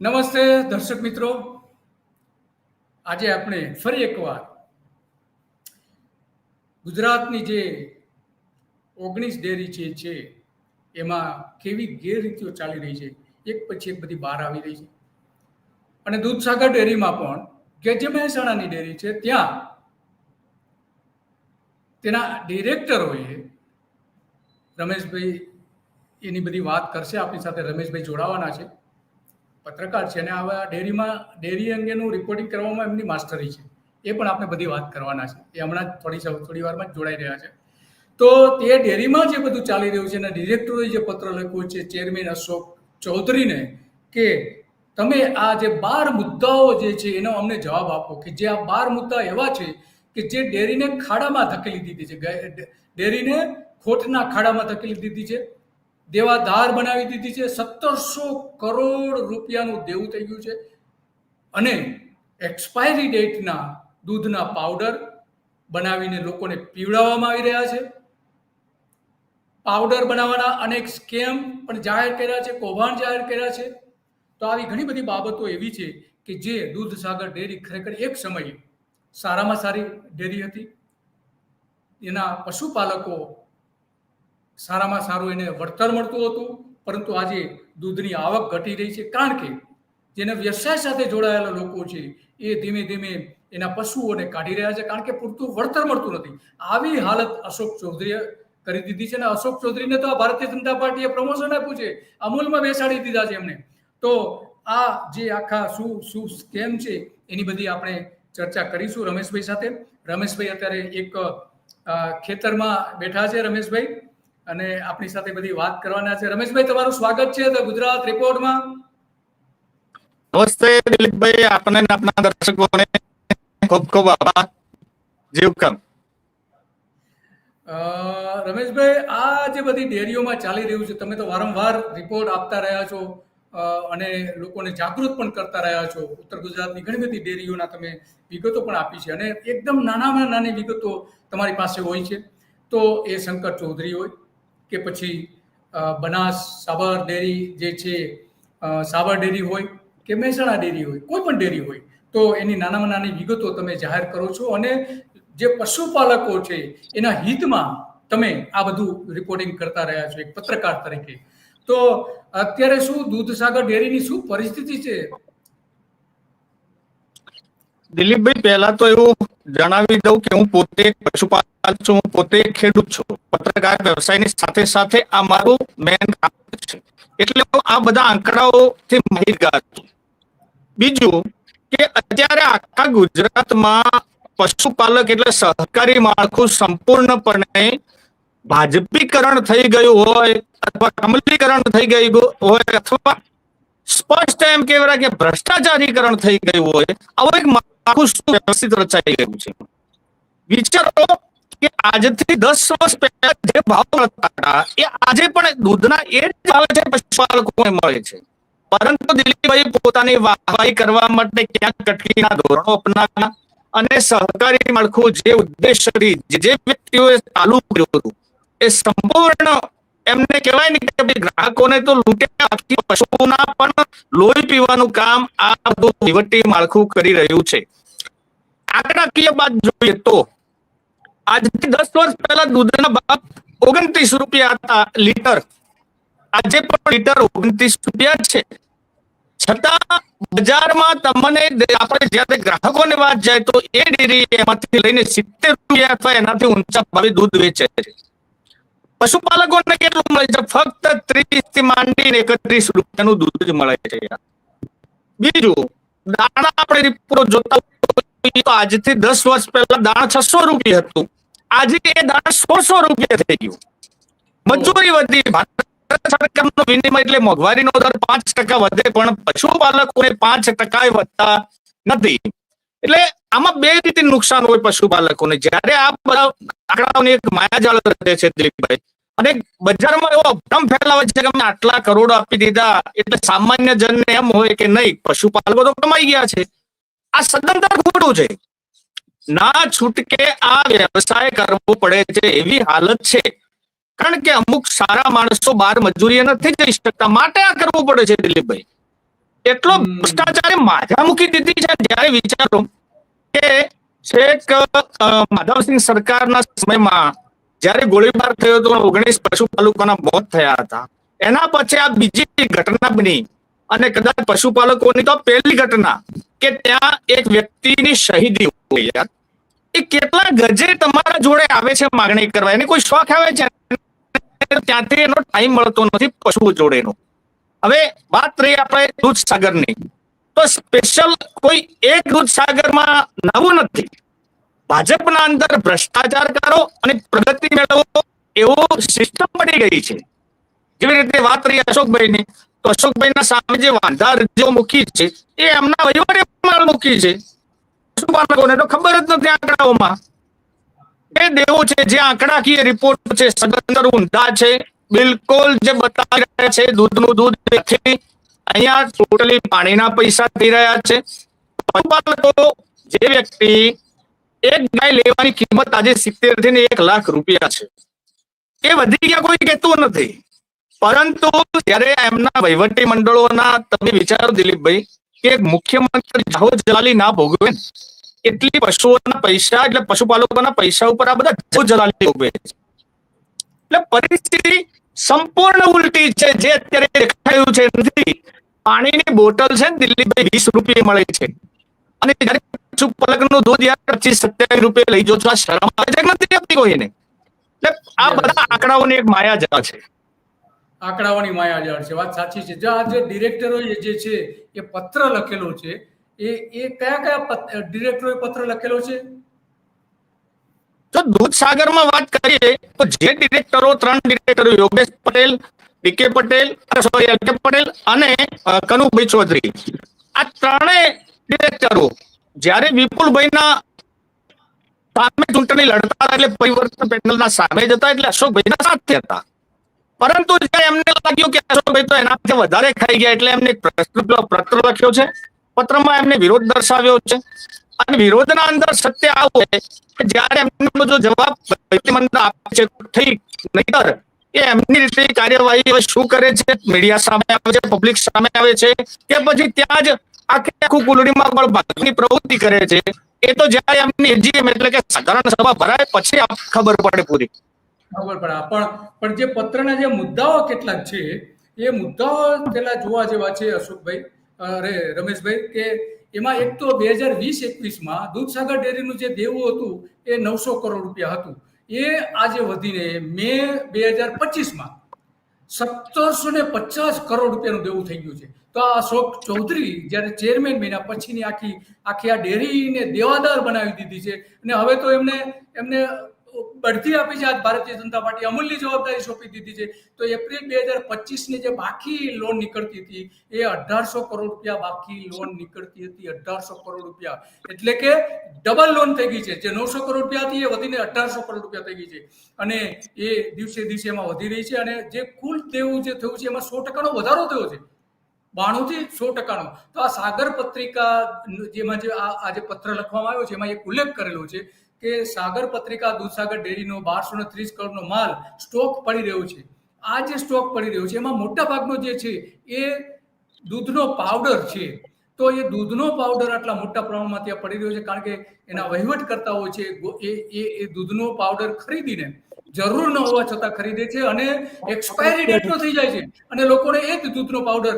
નમસ્તે દર્શક મિત્રો. આજે આપણે ફરી એકવાર ગુજરાતની જે ઓગણીસ ડેરી જે છે, એમાં કેવી ગેરરીતિઓ ચાલી રહી છે, એક પછી એક બધી બહાર આવી રહી છે. અને દૂધસાગર ડેરીમાં પણ કે જે મહેસાણાની ડેરી છે, ત્યાં તેના ડિરેક્ટરોએ રમેશભાઈ એની બધી વાત કરશે, આપણી સાથે રમેશભાઈ જોડાવાના છે. પત્રકાર છે અને આવા ડેરીમાં, ડેરી અંગેનું રિપોર્ટિંગ કરવામાં એમની માસ્ટરી છે. એ પણ આપણે બધી વાત કરવાના છે. એ હમણાં થોડી થોડી વારમાં જ જોડાઈ રહ્યા છે. તો તે ડેરીમાં જે બધું ચાલી રહ્યું છે અને ડિરેક્ટરોએ જે પત્ર લખ્યું છે, ચેરમેન અશોક ચૌધરીને, કે તમે આ જે બાર મુદ્દાઓ જે છે એનો અમને જવાબ આપો, કે જે આ બાર મુદ્દા એવા છે કે જે ડેરીને ખાડામાં ધકેલી દીધી છે. ડેરીને ખોટના ખાડામાં ધકેલી દીધી છે. દેવાધાર બનાવી દીધી છે. સત્તરસો કરોડ રૂપિયાનું દેવું થઈ ગયું છે. અને એક્સપાયરી ડેટના દૂધના પાવડર બનાવીને લોકોને પીવડાવવામાં આવી રહ્યા છે. પાવડર બનાવવાના અનેક સ્કેમ પણ જાહેર કર્યા છે, કૌભાંડ જાહેર કર્યા છે. તો આવી ઘણી બધી બાબતો એવી છે કે જે દૂધસાગર ડેરી ખરેખર એક સમયે સારામાં સારી ડેરી હતી. એના પશુપાલકો સારામાં સારું એને વળતર મળતું હતું, પરંતુ આજે દૂધની આવક ઘટી રહી છે. કારણ કે જેના વ્યવસાય સાથે જોડાયેલા લોકો છે, એ ધીમે ધીમે એના પશુઓને કાઢી રહ્યા છે. કારણ કે પૂરતું વળતર મળતું નથી. આવી હાલત અશોક ચૌધરીએ કરી દીધી છે અને અશોક ચૌધરીને તો આ ભારતીય જનતા પાર્ટીએ પ્રમોશન આપ્યું છે. અમૂલમાં બેસાડી દીધા છે એમને તો આ જે આખા શું શું સ્કેમ છે, એની બધી આપણે ચર્ચા કરીશું રમેશભાઈ સાથે. રમેશભાઈ અત્યારે એક ખેતરમાં બેઠા છે રમેશભાઈ. અને આપણી સાથે બધી વાત કરવાના છે. રમેશભાઈ તમારું સ્વાગત છે ધ ગુજરાત રિપોર્ટમાં નમસ્તે દિલીપભાઈ. આપને આપના દર્શકોને ખૂબ ખૂબ આભાર. જીવકમ અ, રમેશભાઈ આ જે બધી ડેરીઓમાં ચાલી રહ્યું છે તમે તો વારંવાર રિપોર્ટ આપતા રહ્યા છો અને લોકોને જાગૃત પણ કરતા રહ્યા છો. ઉત્તર ગુજરાતની ઘણી બધી ડેરીઓના તમે વિગતો પણ આપી છે. અને એકદમ નાનામાં નાની વિગતો તમારી પાસે હોય છે. તો એ શંકર ચૌધરી હોય કે પછી બનાસ, સાબર ડેરી જે છે સાબર ડેરી હોય કે મહેસાણા ડેરી હોય, કોઈ પણ ડેરી હોય, તો એની નાનામાં નાની વિગતો તમે જાહેર કરો છો અને જે પશુપાલકો છે, એના હિતમાં તમે આ બધું રિપોર્ટિંગ કરતા રહ્યા છો, એક પત્રકાર તરીકે. તો અત્યારે શું દૂધસાગર ડેરીની શું પરિસ્થિતિ છે? દિલીપભાઈ, પહેલા તો એવું જણાવી દઉં કે હું પોતે પશુપાલક છું, હું પોતે ખેડૂત છું. પત્રકાર વ્યવસાયની સાથે સાથે આ મારું મેન કામ છે. એટલે હું આ બધા આંકડાઓથી માહિતગાર છું. બીજું કે અત્યારે આખા ગુજરાતમાં પશુપાલક એટલે સહકારી માળખું સંપૂર્ણપણે ભાજપીકરણ થઈ ગયું હોય અથવા કમલીકરણ થઈ ગયું હોય અથવા સ્પષ્ટ એમ કહેવાય કે ભ્રષ્ટાચારીકરણ થઈ ગયું હોય, આવું એક માળખું વ્યવસ્થિત રચાઈ ગયું છે? વિચારો કે આજથી દસ વર્ષ પહેલા જે ભાવ હતા, એ આજે પણ દૂધના એ જ ભાવે છે, પશુપાલકોને મળે છે. પરંતુ દિલીપભાઈ પોતાની વાહવાહી કરવા માટે ક્યાંક કટકીના ધોરણો અપનાવ્યા અને સહકારી માળખું જે ઉદ્દેશથી જે જે વ્યક્તિઓએ ચાલુ કર્યું હતું, એ સંપૂર્ણ એમને કહેવાય ને કે ગ્રાહકોને તો લૂંટ્યા પશુઓના પણ લોહી પીવાનું કામ આ બધું વહીવટી માળખું કરી રહ્યું છે. આંકડાકીય બાદ જોઈએ તો આજથી દસ વર્ષ પહેલા દૂધના ભાવ ઓગણત્રીસ રૂપિયા હતા લીટર. આજે પણ લીટર ઓગણત્રીસ રૂપિયા છે. છતાં બજારમાં તમને આપણે જ્યારે ગ્રાહકોની વાત જાય તો એ ડેરી એમાંથી લઈને સિત્તેર રૂપિયા અથવા એનાથી ઊંચા ભાવે દૂધ વેચે છે. પશુપાલકોને કેટલું મળે છે? ફક્ત ત્રીસથી માંડીને એકત્રીસ રૂપિયાનું દૂધ જ મળે છે બીજું, દાણા આપણે રિપોર્ટ જોતા તો આજથી દસ વર્ષ પહેલા દાણા છસો રૂપિયા હતું. આજે એ દાણા સોળસો રૂપિયા થઈ ગયું. મજૂરી વધી. સરકારનો વિનિમય એટલે મોંઘવારીનો દર પાંચ ટકા વધે, પણ પશુપાલકોને પાંચ ટકા વધતા નથી. એટલે આમાં બે રીતે નુકસાન હોય પશુપાલકોને. જ્યારે આ બધા આંકડાઓની એક માયાજાળ રચે છે દિલીપભાઈ, અને બજારમાં એવો ભ્રમ ફેલાવે છે કે અમે આટલા કરોડો આપી દીધા, એટલે સામાન્ય જનને એમ હોય કે નહીં, પશુપાલકો તો કમાઈ ગયા છે. આ સદંતર ખોટું છે. ના છૂટકે આ વ્યવસાય કરવો પડે છે એવી હાલત છે. કારણ કે અમુક સારા માણસો બાર મજૂરીએ નથી જઈ શકતા. માટે આ કરવું પડે છે દિલીપભાઈ. એટલો. ભ્રષ્ટાચારે માથા મૂકી દીધી છે. જ્યારે વિચારો કે છેક માધવસિંહ સરકારના સમયમાં જ્યારે ગોળીબાર થયો હતો ઓગણીસ પશુપાલકોના મોત થયા હતા. એના પછી આ બીજી ઘટના બની. અને કદાચ પશુપાલકોની તો પહેલી ઘટના કે ત્યાં એક વ્યક્તિની શહીદી હોય. યાર એ કેટલા ગજે તમારા જોડે આવે છે માગણી કરવા? એને કોઈ શોખ આવે છે? ત્યાંથી એનો ટાઈમ મળતો નથી પશુઓ જોડેનો. હવે વાત રહી આપણે દૂધસાગરની. તો સ્પેશિયલ કોઈ એક દૂધસાગરમાં નવું નથી. ભાજપના અંદર ભ્રષ્ટાચાર કરો અને પ્રગતિ મેળવો એવો સિસ્ટમ પડી ગઈ છે. જેવી રીતે વાત રહી અશોકભાઈની? તો અશોકભાઈના સામે જે વાંધા અરજીઓ મૂકી છે, એ એમના વહીવટે મૂકી છે. પશુપાલકોને તો ખબર જ નથી આંકડાઓમાં. એ દેવું છે, જે આંકડાકીય રિપોર્ટ છે સદંતર ઊંધા છે બિલકુલ જે બતાવી રહ્યા છે, દૂધનું દૂધ નથી. અહીંયા ટોટલી પાણીના પૈસા થઈ રહ્યા છે. જે વ્યક્તિ એક ગાય લેવાની કિંમત આજે સિત્તેરથી એક લાખ રૂપિયા છે. એ વધી ગયા કોઈ કહેતું નથી. પરંતુ જ્યારે એમના વહીવટી મંડળોના, તમે વિચારો દિલીપભાઈ, કે મુખ્યમંત્રી જાહો જલાલી ના ભોગવે એટલી પશુઓના પૈસા, એટલે પશુપાલકોના પૈસા ઉપર આ બધા જલાલી ભોગવે છે. એટલે પરિસ્થિતિ સંપૂર્ણ ઉલટી છે જે અત્યારે દેખાયું છે નથી. પાણીની બોટલ છે ને દિલ્હીભાઈ વીસ રૂપિયા મળે છે. અને જ્યારે પશુપાલકનું દૂધ યાર પચીસ સત્યાવીસ રૂપિયા લઈ જો છો આ શરમ આવે છે નથી આપતી કોઈને? એટલે આ બધા આંકડાઓની એક માયાજાળ છે. આંકડાઓની માયાજાળ છે વાત સાચી છે. જે આ જે ડિરેક્ટરો જે છે એ પત્ર લખેલો છે એ એ કયા કયા ડિરેક્ટરોએ પત્ર લખેલો છે? જો દૂધસાગરમાં વાત કરીએ તો જે ડિરેક્ટરો ત્રણ ડિરેક્ટરો Yogesh Patel DK Patel sorry L K Patel અને કનુભાઈ ચૌધરી. આ ત્રણેય ડિરેક્ટરો જ્યારે વિપુલભાઈના સામે ચૂંટણી લડતા એટલે પરિવર્તન પેનલના સામે જતા એટલે અશોકભાઈના સાથે હતા. પરંતુ જ્યારે એમને લાગ્યું કે અશોકભાઈ તો એના વધારે ખાઈ ગયા એટલે એમને પ્રશ્ન પત્ર લખ્યો છે. પત્રમાં એમને વિરોધ દર્શાવ્યો છે. અને વિરોધના અંદર સત્ય આવું કે જ્યારે એમનો જો જવાબ આપે છે નહીતર એ એમની રીતે કાર્યવાહી શું કરે છે? મીડિયા સામે આવે છે, પબ્લિક સામે આવે છે, કે પછી ત્યાં જ આખે આખું કુલડીમાં પણ ભાગની પ્રવૃત્તિ કરે છે. એ તો જ્યારે એમની એજીએમ એટલે કે સાધારણ સભા ભરાય પછી આપ ખબર પડે પૂરી. ખબર પડે. પણ પણ જે પત્રના જે મુદ્દાઓ કેટલાક છે, એ મુદ્દાઓ પેલા જોવા જેવા છે અશોકભાઈ. અરે રમેશભાઈ, કે એમાં એક તો બે હજાર વીસ એકવીસમાં દૂધસાગર ડેરીનું જે દેવું હતું, એ નવસો કરોડ રૂપિયા હતું. એ આજે વધીને મે બે હજાર પચીસમાં સત્તરસો ને પચાસ કરોડ રૂપિયાનું દેવું થઈ ગયું છે. તો આ અશોક ચૌધરી જ્યારે ચેરમેન બન્યા, પછીની આખી આખી આ ડેરીને દેવાદાર બનાવી દીધી છે. અને હવે તો એમને એમને બઢતી આપી છે આજ ભારતીય જનતા પાર્ટી. અમૂલની જવાબદારી સોંપી દીધી છે. તો એપ્રિલ બે હજાર પચીસની જે બાકી લોન નીકળતી હતી, એ અઢારસો કરોડ રૂપિયા બાકી લોન નીકળતી હતી, અઢારસો કરોડ રૂપિયા. એટલે કે ડબલ લોન થઈ ગઈ છે. જે નવસો કરોડ રૂપિયા હતી, એ વધીને અઢારસો કરોડ રૂપિયા થઈ ગઈ છે. અને એ દિવસે દિવસે એમાં વધી રહી છે. અને જે કુલ દેવું જે થયું છે, એમાં સો ટકાનો વધારો થયો છે. બાણું થી સો ટકાનો. તો આ સાગર પત્રિકા, જેમાં જે આ જે પત્ર લખવામાં આવ્યો છે, એમાં એક ઉલ્લેખ કરેલો છે કે સાગર પત્રિકા, દૂધસાગર ડેરીનો બારસો ને ત્રીસ કરોડનો માલ સ્ટોક પડી રહ્યો છે. આ જે સ્ટોક પડી રહ્યો છે, એમાં મોટા ભાગનો જે છે, એ દૂધનો પાવડર છે. તો એ દૂધનો પાવડર આટલા મોટા પ્રમાણમાં ત્યાં પડી રહ્યો છે, કારણ કે એના વહીવટકર્તાઓ છે, ગો- એ એ એ દૂધનો પાવડર ખરીદીને જરૂર ન હોવા છતાં ખરીદે છે અને એક્સપાયરી ડેટનો થઈ જાય છે. અને લોકોને એ જ દૂધનો પાવડર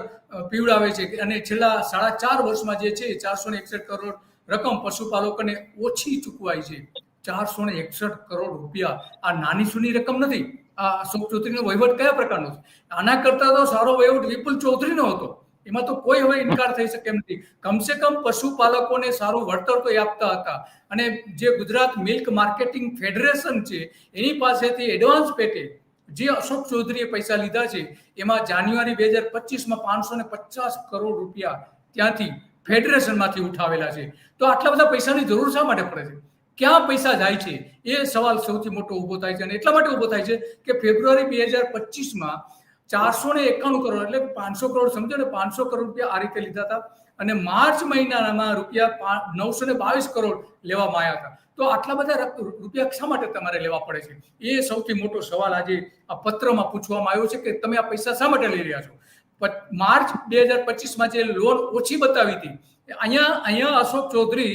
પીવડાવે છે. અને છેલ્લા સાડા ચાર વર્ષમાં જે છે ચારસો ને એકસઠ કરોડ રકમ પશુપાલકોને ઓછી ચૂકવાય છે. ચારસો ને એકસઠ કરોડ રૂપિયા. આ નાની સૂની રકમ નથી. આ અશોક ચૌધરીનો વહીવટ કયા પ્રકારનો છે? આના કરતા તો સારો વહીવટ વિપુલ ચૌધરીનો હતો. એમાં તો કોઈ હવે ઇનકાર થઈ શકે એમ નથી. કમસે કમ પશુપાલકોને સારું વળતર તો આપતા હતા. અને જે ગુજરાત મિલ્ક માર્કેટિંગ ફેડરેશન છે, એની પાસેથી એડવાન્સ પેટે જે અશોક ચૌધરીએ પૈસા લીધા છે, એમાં જાન્યુઆરી બે હજાર પચીસમાં પાંચસો ને પચાસ કરોડ રૂપિયા ત્યાંથી ફેડરેશનમાંથી ઉઠાવેલા છે. તો આટલા બધા પૈસાની જરૂર શા માટે પડે છે? ક્યાં પૈસા જાય છે? એ સવાલ સૌથી મોટો ઊભો થાય છે અને એટલા માટે ઊભો થાય છે કે ફેબ્રુઆરી બે હજાર પચીસમાં ચારસો ને એકાણું કરોડ એટલે પાંચસો કરોડ સમજો ને પાંચસો કરોડ રૂપિયા આ રીતે લીધા હતા અને માર્ચ મહિનામાં રૂપિયા નવસો ને બાવીસ કરોડ લેવામાં આવ્યા હતા. તો આટલા બધા રૂપિયા શા માટે તમારે લેવા પડે છે? એ સૌથી મોટો સવાલ આજે આ પત્રમાં પૂછવામાં આવ્યો છે કે તમે આ પૈસા શા માટે લઈ રહ્યા છો? માર્ચ બે હજાર પચીસમાં જે લોન ઓછી બતાવી હતી અહીંયા અહીંયા અશોક ચૌધરી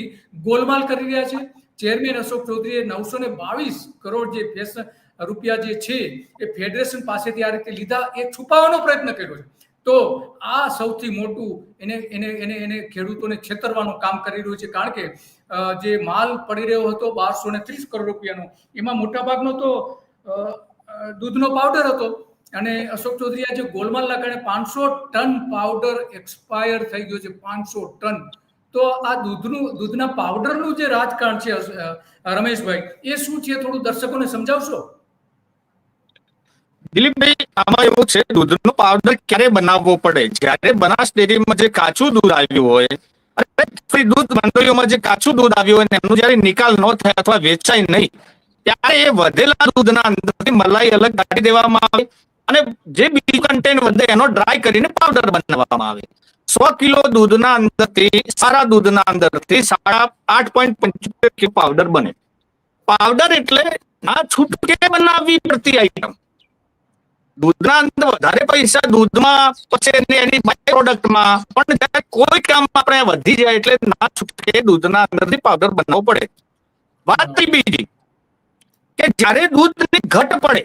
ગોલમાલ કરી રહ્યા છે. ચેરમેન અશોક ચૌધરીએ નવસો ને બાવીસ કરોડ જે ફેસ રૂપિયા જે છે, એ ફેડરેશન પાસેથી આ રીતે લીધા, એ છુપાવવાનો પ્રયત્ન કર્યો છે. તો આ સૌથી મોટું એને એને એને એને ખેડૂતોને છેતરવાનું કામ કરી રહ્યું છે, કારણ કે જે માલ પડી રહ્યો હતો બારસો ને ત્રીસ કરોડ રૂપિયાનો, એમાં મોટાભાગનો તો દૂધનો પાવડર હતો. અને અશોક ચૌધરી આજે ગોલમાલના કારણે પાંચસો ટન પાવડર એક્સપાયર થઈ ગયો છે, પાંચસો ટન. તો આ દૂધનું, દૂધના પાવડરનું જે રાજકારણ છે રમેશભાઈ, એ શું છે, થોડું દર્શકોને સમજાવશો? દિલીપભાઈ, આમાં એવું છે, દૂધનો પાવડર ક્યારે બનાવવો પડે? જ્યારે બનાસ ડેરીમાં જે કાચું દૂધ આવ્યું હોય, અને દૂધ મંડળીઓમાં જે કાચું દૂધ આવ્યું હોય એમનો જ્યારે નિકાલ ન થાય અથવા વેચાય નહીં, ત્યારે એ વધેલા દૂધના અંદરથી મલાઈ અલગ કાઢી દેવામાં આવે અને જે બીજું કન્ટેન્ટ વધે એનો ડ્રાય કરીને પાવડર બનાવવામાં આવે. સો કિલો દૂધના અંદરથી, સારા દૂધના અંદરથી સાડા આઠ પોઈન્ટ પંચોતેર કિલો પાવડર બને. પાવડર એટલે આ છૂટકે બનાવવી પડતી આઈટમ દૂધના અંદર વધારે પૈસા દૂધમાં, પછી એની બાય પ્રોડક્ટમાં પણ જ્યારે કોઈ કામ આપણે વધી જાય એટલે ના છૂટકે દૂધના અંદરથી પાવડર બનાવવો પડે. વાત બીજી, કે જ્યારે દૂધની ઘટ પડે,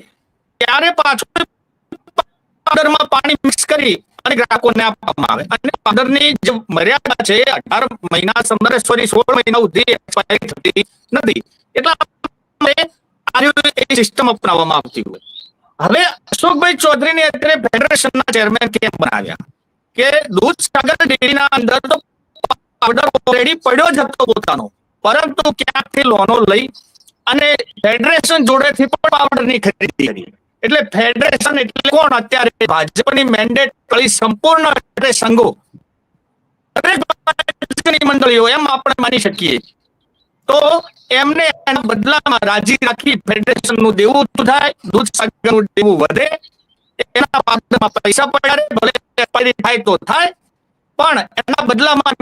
ત્યારે પાછું પાવડરમાં પાણી મિક્સ કરી અને ગ્રાહકોને આપવામાં આવે. અને પાવડરની જે મર્યાદા છે, અઢાર મહિના સમરે સોરી સોળ મહિના સુધી એક્સપાયરી થતી નથી. એટલા સિસ્ટમ અપનાવવામાં આવતી હોય. હવે અશોકભાઈ ચૌધરીને અત્યારે ફેડરેશનના ચેરમેન કેમ બનાવ્યા? કે દૂધ સાગર ડેરીના અંદર તો પાવડર ઓલરેડી પડ્યો જ હતો પોતાનો. પરંતુ ક્યાંકથી લોનો લઈ અને ફેડરેશન જોડેથી પણ પાવડરની ખરીદી કરી. એટલે ફેડરેશન એટલે કોણ અત્યારે? ભાજપની મેન્ડેટ કળી સંપૂર્ણ સંઘો. મંડળીઓ, એમ આપણે માની શકીએ. તો એમને એના બદલામાં રાજી રાખી ફેડરેશનનું દેવું થાય, દૂધ સાગરનું દેવું વધે. એના પાત્રમાં પૈસા પડે, ભલે થાય તો થાય, પણ એના બદલામાં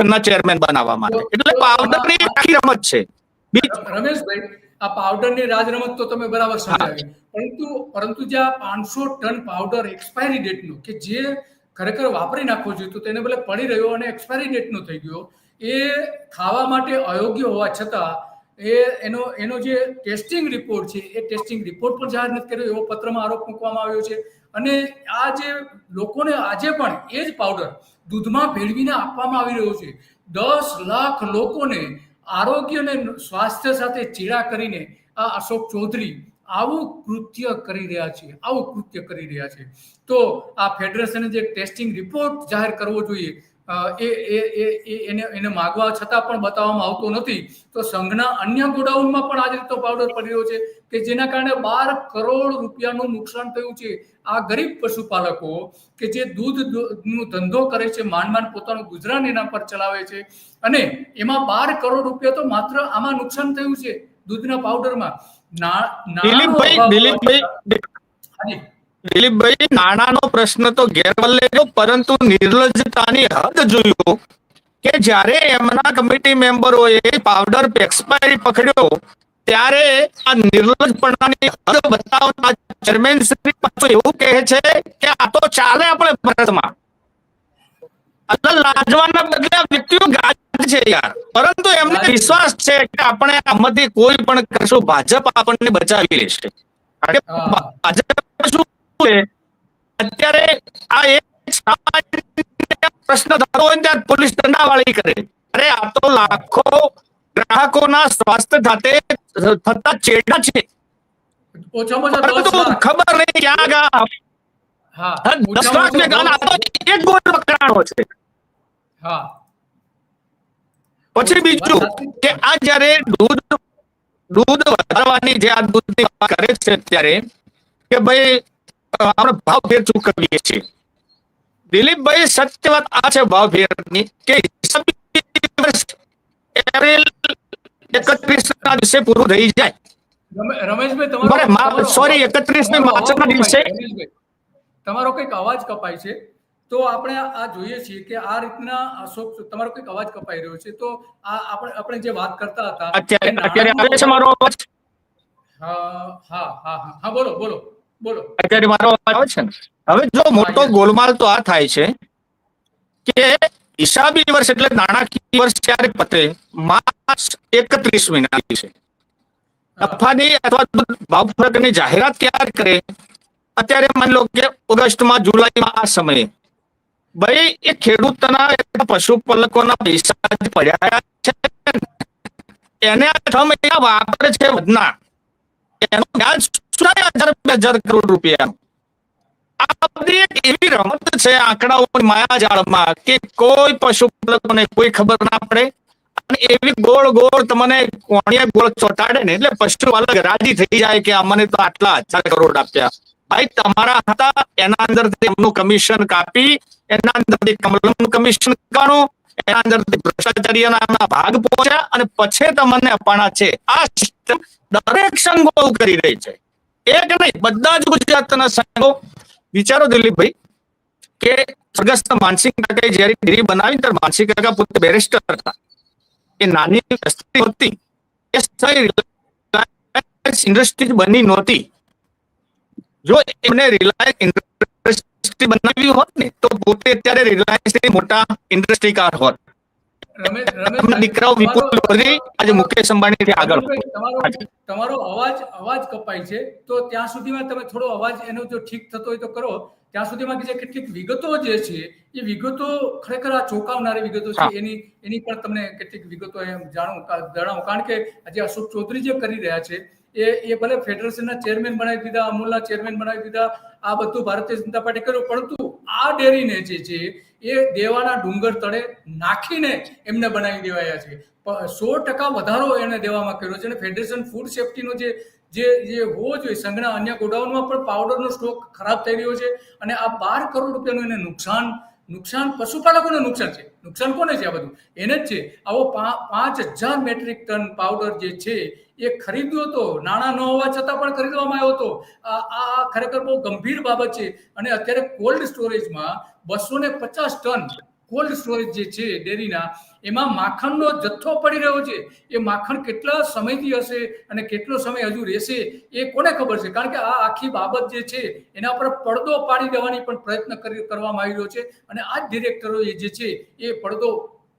એમને ચેરમેન બનાવવા માટે. એટલે પાવડરની આખી રમત છે. રમેશભાઈ આ પાવડરની રાજરમત તો તમે બરાબર સમજાવી. પરંતુ પરંતુ જે આ પાંચસો ટન પાવડર એક્સપાયરી ડેટનો કે જે ખરેખર વાપરી નાખવો જોઈએ તો તેને બદલે પડી રહ્યો અને એક્સપાયરી ડેટનો થઈ ગયો એ ખાવા માટે અયોગ્ય હોવા છતાં એ એનો એનો જે ટેસ્ટિંગ રિપોર્ટ છે એ ટેસ્ટિંગ રિપોર્ટ પણ જાહેર નથી કર્યો એવો પત્રમાં આરોપ મૂકવામાં આવ્યો છે. અને આ જે લોકોને આજે પણ એ જ પાવડર દૂધમાં ભેળવીને આપવામાં આવી રહ્યો છે. દસ લાખ લોકોને આરોગ્ય અને સ્વાસ્થ્ય સાથે ચેડા કરીને આ અશોક ચૌધરી આવું કૃત્ય કરી રહ્યા છે, આવું કૃત્ય કરી રહ્યા છે. તો આ ફેડરેશને જે ટેસ્ટિંગ રિપોર્ટ જાહેર કરવો જોઈએ એ એને એને માગવા છતાં પણ બતાવવામાં આવતો નથી. તો સંઘના અન્ય ગોડાઉનમાં પણ આજે રીતનો પાવડર પડી રહ્યો છે કે જેના કારણે બાર કરોડ રૂપિયાનું નુકસાન થયું છે. આ ગરીબ પશુપાલકો કે જે દૂધ નો ધંધો કરે છે માંડ માંડ પોતાનું ગુજરાન એના પર ચલાવે છે અને એમાં બાર કરોડ રૂપિયા તો માત્ર આમાં નુકસાન થયું છે દૂધના પાવડરમાં ના- દિલીપભાઈ દિલીપભાઈ. નાણાંનો પ્રશ્ન તો ગેરવલ્લે ગયો પરંતુ નિર્લજ્જતાની હદ જોયો કે જ્યારે એમના કમિટી મેમ્બરોએ પાવડર એક્સપાયરી પકડ્યો ત્યારે આ નિર્લજ્જપણાની હદ બતાવતા ચેરમેન શ્રી પાછું એવું કહે છે કે આ તો ચાલે આપણે ભારતમાં એટલે લાજવાના બદલે વ્યક્તિઓ ગાજ છે યાર પરંતુ એમને વિશ્વાસ છે કે આપણે આમાંથી કોઈ પણ કરશું ભાજપ આપણને બચાવી લેશે. ભાજપ પ્રશ્ન થતો હોય ત્યારે પોલીસ દંડાવાળી કરે. અરે આ તો લાખો ગ્રાહકોના સ્વાસ્થ્ય સાથે થતા ચેડા છે. ખબર નહીં ક્યાં ગયા હા દસ લાખ ને ઓછા ગાના એક ગોળ પકડાણો છે. હા. પછી બીજું કે આ જ્યારે દૂધ દૂધ વધારવાની જે આ દૂધની વાત કરે છે ત્યારે કે ભાઈ આપણે ભાવ ફેર ચૂકવીએ છીએ. દિલીપભાઈ સત્ય વાત આ છે ભાવ ફેરની કે એપ્રિલ એકત્રીસ ના દિવસે પૂરું થઈ જાય. રમેશભાઈ તમારો મા- તમારો sorry, અવાજ- 31 મી તમારો માર્ચના અવાજ દિવસે- કપાય છે, તમારો કંઈક અવાજ કપાય છે. તો આપણે આ જોઈએ છીએ કે આ રીતના અશોક તમારો કંઈક અવાજ કપાઈ રહ્યો છે. તો આ આપણે આપણે જે વાત કરતા હતા અત્યારે અત્યારે આવે છે મારો અવાજ? હા હા હા હા. હા બોલો બોલો બોલો. અત્યારે મારો અવાજ આવે છે ને? હવે જો મોટો ગોલમાલ તો આ થાય છે કે હિસાબી વર્ષ એટલે નાણાકીય વર્ષ જ્યારે પતે? માર્ચ એકત્રીસ મહિના છે. નફાની અથવા ભાવ ફરકની જાહેરાત ક્યારે કરે? અત્યારે માની લો કે ઓગસ્ટમાં જુલાઈમાં આ સમયે. ભાઈ એ ખેડૂતના પશુપાલકોના પૈસા પડ્યા છે. એને આ છ મહિના વાપરે છે વધના એનું વ્યાજ બે હજાર કરોડ રૂપિયાનું. આ એવી રમત છે આંકડાઓની માયાજાળમાં કે કોઈ પશુપાલકોને કોઈ ખબર ના પડે અને એવી ગોળ ગોળ તમને કોણિયા ગોળ ચોટાડે ને એટલે પશુપાલક રાજી થઈ જાય કે અમને તો આટલા હજાર કરોડ આપ્યા. ભાઈ, તમારા હતા, એના અંદરથી એમનું કમિશન કાપી, એના અંદરથી કમલમનું કમિશન કાઢું એના અંદરથી ભ્રષ્ટાચારીના ભાગ પહોંચ્યા અને પછી તમને અપાણા છે. આ સિસ્ટમ દરેક સંઘો કરી રહી છે. એક નહીં, બધા જ ગુજરાતના સંઘો વિચારો દિલીપભાઈ, કે સ્વર્ગસ્થ માનસિંહ કાકા જ્યારે ડેરી બનાવી ત્યારે માનસિંહ કાકા પોતે બેરિસ્ટર હતા. એ નાની વસ્તી હતી, એ સમયે ઇન્ડસ્ટ્રી બની નહોતી. જો એમને રિલાયન્સ ઇન્ડસ્ટ્રી બનાવી હોત ને, તો પોતે અત્યારે રિલાયન્સ મોટા ઇન્ડસ્ટ્રીકાર હોત. રમેશ રમેશ એમના દીકરાઓ વિપુલ ચૌધરી આજે મુકેશ અંબાણી થી આગળ. તમારો અવાજ અવાજ કપાય છે. તો ત્યાં સુધીમાં તમે થોડો અવાજ એનો જો ઠીક થતો હોય તો કરો. ત્યાં સુધીમાં જે કેટલીક વિગતો જે છે એ વિગતો ખરેખર આ ચોંકાવનારી વિગતો છે. એની એની પણ તમને કેટલીક વિગતો એમ જાણો જણાવો. કારણ કે આજે અશોક ચૌધરી જે કરી રહ્યા છે એ એ ભલે ફેડરેશનના ચેરમેન બનાવી દીધા અમૂલના ચેરમેન બનાવી દીધા આ બધું ભારતીય જનતા પાર્ટી કર્યું. પરંતુ આ ડેરીને જે છે એ દેવાના ડુંગર તળે નાખીને એમને બનાવી દેવાયા છે. સો ટકા વધારો એને દેવામાં કર્યો છે અને ફેડરેશન ફૂડ સેફ્ટીનો જે જે જે હોવો જોઈએ, સંઘના અન્ય ગોડાઉનમાં પણ પાવડરનો સ્ટોક ખરાબ થઈ રહ્યો છે અને આ બાર કરોડ રૂપિયાનું એને નુકસાન નુકસાન પશુપાલકોને નુકસાન છે. નુકસાન કોને છે આ બધું? એને જ છે. આવો પાંચ હજાર મેટ્રિક ટન પાવડર જે છે એ ખરીદ્યો હતો. નાણાં ન હોવા છતાં પણ ખરીદવામાં આવ્યો હતો. આ ખરેખર બહુ ગંભીર બાબત છે અને અત્યારે કોલ્ડ સ્ટોરેજમાં બસો ને પચાસ ટન કોલ્ડ સ્ટોરેજ જે છે ડેરીના, એમાં માખણનો જથ્થો પડી રહ્યો છે. એ માખણ કેટલા સમયથી હશે અને કેટલો સમય હજુ રહેશે એ કોને ખબર છે? કારણ કે આ આખી બાબત જે છે એના પર પડદો પાડી દેવાની પણ પ્રયત્ન કરી, કરવામાં આવી રહ્યો છે અને આ જ ડિરેક્ટરો જે છે એ પડદો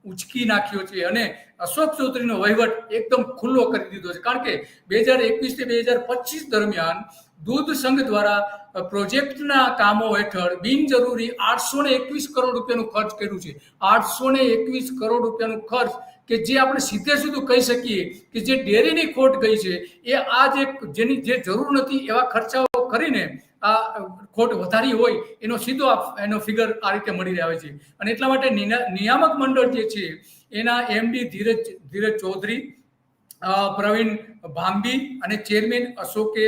ઉચકી નાખ્યો છે અને અશોક ચૌધરીનો વહીવટ એકદમ ખુલ્લો કરી દીધો છે. કારણ કે બે હજાર એકવીસથી બે હજાર પચીસ દરમિયાન દૂધ સંઘ દ્વારા પ્રોજેક્ટના કામો હેઠળ બિનજરૂરી આઠસો ને એકવીસ કરોડ રૂપિયાનું ખર્ચ કર્યું છે. આઠસો ને એકવીસ કરોડ રૂપિયાનું ખર્ચ કે જે આપણે સીધે સીધું કહી શકીએ કે જે ડેરીની ખોટ ગઈ છે, એ આ જે જેની જે જરૂર નથી એવા ખર્ચાઓ કરીને ખોટ વધારી હોય, એનો સીધો એનો ફિગર આ રીતે મળી આવે છે. અને એટલા માટે નિયામક મંડળ જે છે, એના એમડી ધીરજ ધીરજ ચૌધરી પ્રવીણ ભાંબી અને ચેરમેન અશોકે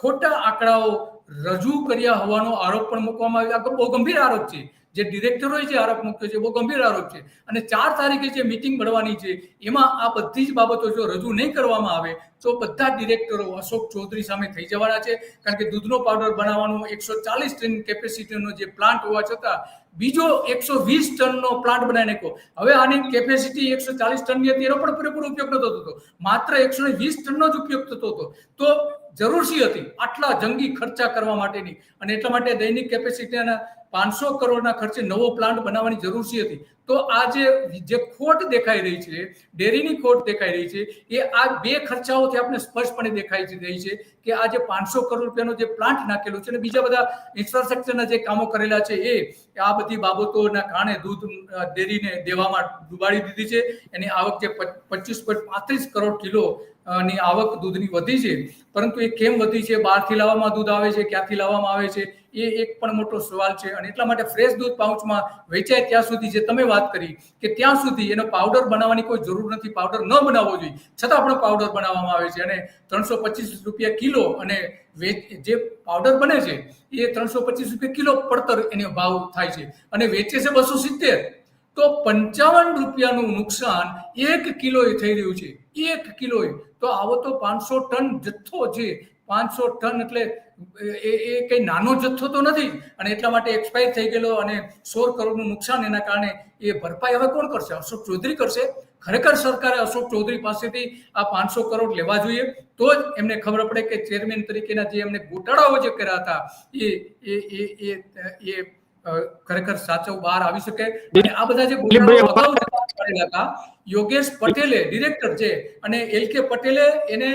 ખોટા આંકડાઓ રજૂ કર્યા હોવાનો આરોપ પણ મૂકવામાં આવ્યો. આ બહુ ગંભીર આરોપ છે. જે ડિરેક્ટરોએ જે આરોપ મૂક્યો છે, બહુ ગંભીર આરોપ છે. અને ચાર તારીખે જે મિટિંગ મળવાની છે, એમાં આ બધી જ બાબતો જો રજૂ નહીં કરવામાં આવે, તો બધા ડિરેક્ટરો અશોક ચૌધરી સામે થઈ જવાના છે. કારણ કે દૂધનો પાવડર બનાવવાનો એકસો ચાલીસ ટન કેપેસિટીનો જે પ્લાન્ટ હોવા છતાં, બીજો એકસો વીસ ટનનો પ્લાન્ટ બનાવી નાખ્યો હવે આની કેપેસિટી એકસો ચાલીસ ટનની હતી, એનો પણ પૂરેપૂરો ઉપયોગ નતો થતો. માત્ર એકસો વીસ ટનનો જ ઉપયોગ થતો હતો. તો જરૂર સી હતી? આટલા જંગી ખર્ચા કરવા માટેની. અને એટલા માટે દૈનિક કેપેસિટીના પાંચસો કરોડના ખર્ચે નવો પ્લાન્ટ બનાવવાની જરૂર છે હતી? તો આ જે જે ખોટ દેખાઈ રહી છે, ડેરીની ખોટ દેખાઈ રહી છે, એ આ બે ખર્ચાઓથી આપણે સ્પષ્ટપણે દેખાઈ રહી છે કે આ જે પાંચસો કરોડ રૂપિયાનો જે પ્લાન્ટ નાખેલો છે અને બીજા બધા ઇન્ફ્રાસ્ટ્રક્ચરના જે કામો કરેલા છે એ, આ બધી બાબતોના કારણે દૂધ ડેરીને દેવામાં ડૂબાડી દીધી છે. એની આવક જે પચીસ પોઈન્ટ પાંત્રીસ કરોડ કિલો ની આવક દૂધની વધી છે, પરંતુ એ કેમ વધી છે, બહારથી લાવવામાં દૂધ આવે છે, ક્યાંથી લાવવામાં આવે છે, એ એક પણ મોટો સવાલ છે. અને એટલા માટે ફ્રેશ દૂધ પાઉચમાં વેચાય ત્યાં સુધી જે તમે વાત કરી કે ત્યાં સુધી એનો પાવડર બનાવવાની કોઈ જરૂર નથી, પાવડર ન બનાવવો જોઈએ. છતાં પણ પાવડર બનાવવામાં આવે છે. અને ત્રણસો પચીસ રૂપિયા કિલો અને જે પાવડર બને છે, એ ત્રણસો પચીસ રૂપિયા કિલો પડતર એનો ભાવ થાય છે. અને વેચે છે બસો સિત્તેર. તો પંચાવન રૂપિયાનું નુકસાન એક કિલોએ થઈ રહ્યું છે. એક કિલોએ. તો આવો તો પાંચસો ટન જથ્થો છે. પાંચસો ટન એટલે એ એ કંઈ નાનો જથ્થો તો નથી અને એટલા માટે એક્સપાયર થઈ ગયેલો અને સોળ કરોડનું નુકસાન એના કારણે એ ભરપાઈ હવે કોણ કરશે? અશોક ચૌધરી કરશે? ખરેખર સરકારે અશોક ચૌધરી પાસેથી આ પાંચસો કરોડ લેવા જોઈએ? તો જ એમને ખબર પડે કે ચેરમેન તરીકેના જે એમને ગોટાળાઓ જે કર્યા હતા એ એ એ એ એ ખરેખર સાચો બહાર આવી શકે. અને આ બધા જે ગોટાળાઓ કરેલા હતા યોગેશ પટેલે, ડિરેક્ટર છે અને એલ કે પટેલે એને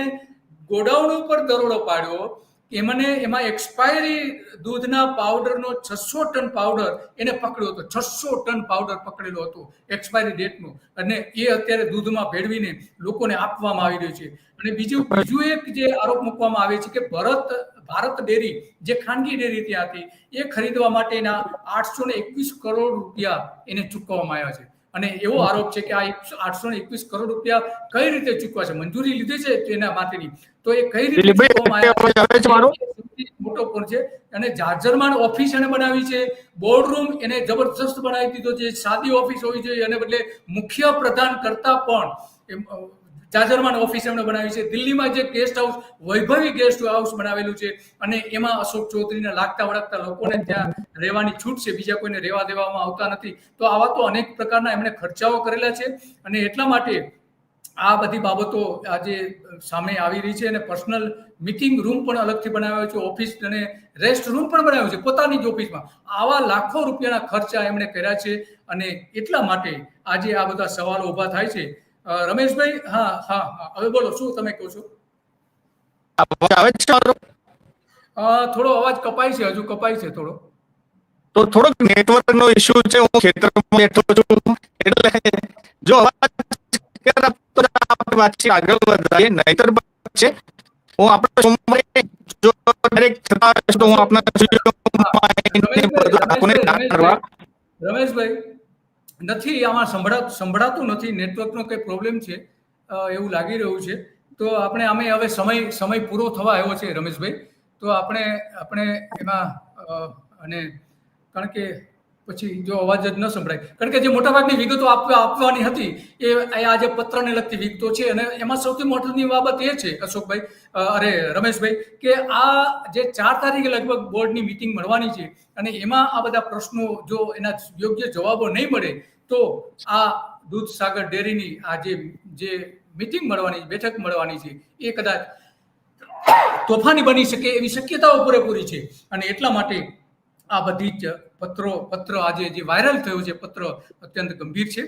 ગોડાઉન ઉપર દરોડો પાડ્યો એમને એમાં એક્સપાયરી દૂધના પાવડરનો છસો ટન પાવડર એને પકડ્યો હતો. છસો ટન પાવડર પકડેલો હતો એક્સપાયરી ડેટનો અને એ અત્યારે દૂધમાં ભેળવીને લોકોને આપવામાં આવી રહ્યો છે. અને બીજું બીજું એક જે આરોપ મૂકવામાં આવે છે કે ભરત, ભારત ડેરી જે ખાનગી ડેરી ત્યાં હતી, એ ખરીદવા માટેના આઠસો ને એકવીસ કરોડ રૂપિયા એને ચૂકવવામાં આવ્યા છે. અને એવો આરોપ છે કે આ આઠસો ને એકવીસ કરોડ રૂપિયા કઈ રીતે ચૂકવા છે? મંજૂરી લીધી છે તેના માટેની? તો એ કઈ રીતે મોટો પણ છે? અને જાજરમાન ઓફિસ એને બનાવી છે. બોર્ડ રૂમ એને જબરજસ્ત બનાવી દીધો છે. સાદી ઓફિસ હોવી જોઈએ. અને બદલે મુખ્ય પ્રધાન કરતા પણ જાજરમાન ઓફિસ એમણે બનાવી છે. દિલ્હીમાં જે ગેસ્ટ હાઉસ વૈભવી ગેસ્ટ હાઉસ બનાવેલું છે અને એમાં અશોક ચૌધરીને લાગતા વળગતા લોકોને ત્યાં રહેવાની છૂટ છે. બીજા કોઈને રહેવા દેવામાં આવતા નથી. તો આવા તો અનેક પ્રકારના એમણે ખર્ચાઓ કરેલા છે અને એટલા માટે આ બધી બાબતો આજે સામે આવી રહી છે અને પર્સનલ મીટિંગ રૂમ પણ અલગથી બનાવ્યો છે. ઓફિસ અને રેસ્ટ રૂમ પણ બનાવ્યો છે પોતાની જ ઓફિસમાં આવા લાખો રૂપિયાના ખર્ચા એમણે કર્યા છે અને એટલા માટે આજે આ બધા સવાલો ઊભા થાય છે. રમેશભાઈ હા હા હા. હવે બોલો શું તમે કહો છો? આવે છે થોડો અવાજ કપાય છે હજુ કપાય છે થોડો. તો થોડોક નેટવર્ક નો ઇશ્યુ છે હું ખેતરમાં બેઠો છું. એટલે જો અવાજ વાતચીત આગળ વધારીએ નહીતર છે હું આપણે સોમવારે જો ડાયરેક્ટ થતા હશે તો હું આપના રમેશભાઈ, નથી આમાં સંભળા, સંભળાતું નથી. નેટવર્કનો કંઈ પ્રોબ્લેમ છે? એવું લાગી રહ્યું છે. તો આપણે, અમે હવે સમય સમય પૂરો થવા આવ્યો છે, રમેશભાઈ. તો આપણે આપણે એમાં અને કારણ કે પછી જો અવાજ જ ન સંભળાય. કારણ કે જે મોટાભાગની વિગતો આપવા આપવાની હતી, એ આ જે પત્રને લગતી વિગતો છે, અને એમાં સૌથી મોટી બાબત એ છે, અશોકભાઈ અરે, રમેશભાઈ, કે આ જે ચાર તારીખે લગભગ બોર્ડની મિટિંગ મળવાની છે, અને એમાં આ બધા પ્રશ્નો જો એના યોગ્ય જવાબો નહીં મળે, તો આ દૂધ સાગર ડેરીની આ જે જે મિટિંગ મળવાની, બેઠક મળવાની છે, એ કદાચ તોફાની બની શકે એવી શક્યતાઓ પૂરેપૂરી છે. અને એટલા માટે આ બધી જ પત્રો પત્ર આજે જે વાયરલ થયો છે પત્ર અત્યંત ગંભીર છે.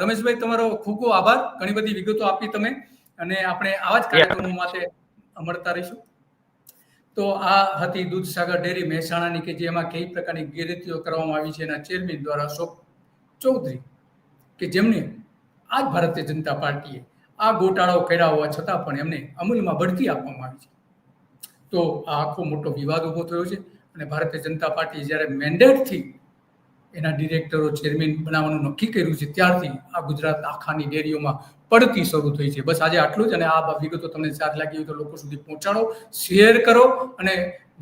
રમેશભાઈ તમારો ખૂબ ખૂબ આભાર. ઘણી બધી વિગતો આપી તમે અને આપણે આવા જ કાર્યક્રમો માટે મળતા રહીશું. તો આ હતી દૂધસાગર ડેરી મહેસાણાની કે જેમાં કઈ પ્રકારની ગેરરીતિઓ કરવામાં આવી છે એના ચેરમેન દ્વારા અશોક ચૌધરી કે જેમને આ જ ભારતીય જનતા પાર્ટીએ આ ગોટાળો કર્યા હોવા છતાં પણ એમને અમૂલમાં બઢતી આપવામાં આવી છે. તો આ આખો મોટો વિવાદ ઊભો થયો છે. અને ભારતીય જનતા પાર્ટી જ્યારે મેન્ડેટથી એના ડિરેક્ટરો ચેરમેન બનાવવાનું નક્કી કર્યું છે, ત્યારથી આ ગુજરાત આખાની ડેરીઓમાં પડતી શરૂ થઈ છે. બસ આજે આટલું જ અને આ વિગતો તમને સારી લાગી હોય તો લોકો સુધી પહોંચાડો શેર કરો અને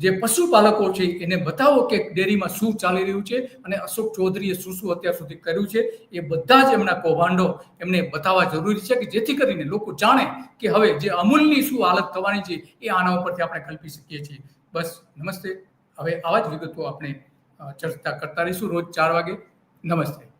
જે પશુપાલકો છે એને બતાવો કે ડેરીમાં શું ચાલી રહ્યું છે અને અશોક ચૌધરીએ શું શું અત્યાર સુધી કર્યું છે, એ બધા જ એમના કૌભાંડો એમને બતાવવા જરૂરી છે કે જેથી કરીને લોકો જાણે કે હવે જે અમૂલની શું હાલત થવાની છે એ આના ઉપરથી આપણે કલ્પી શકીએ છીએ. બસ નમસ્તે. હવે આવા જ વિગતો આપણે ચર્ચા કરતા રહીશું રોજ ચાર વાગે. નમસ્તે.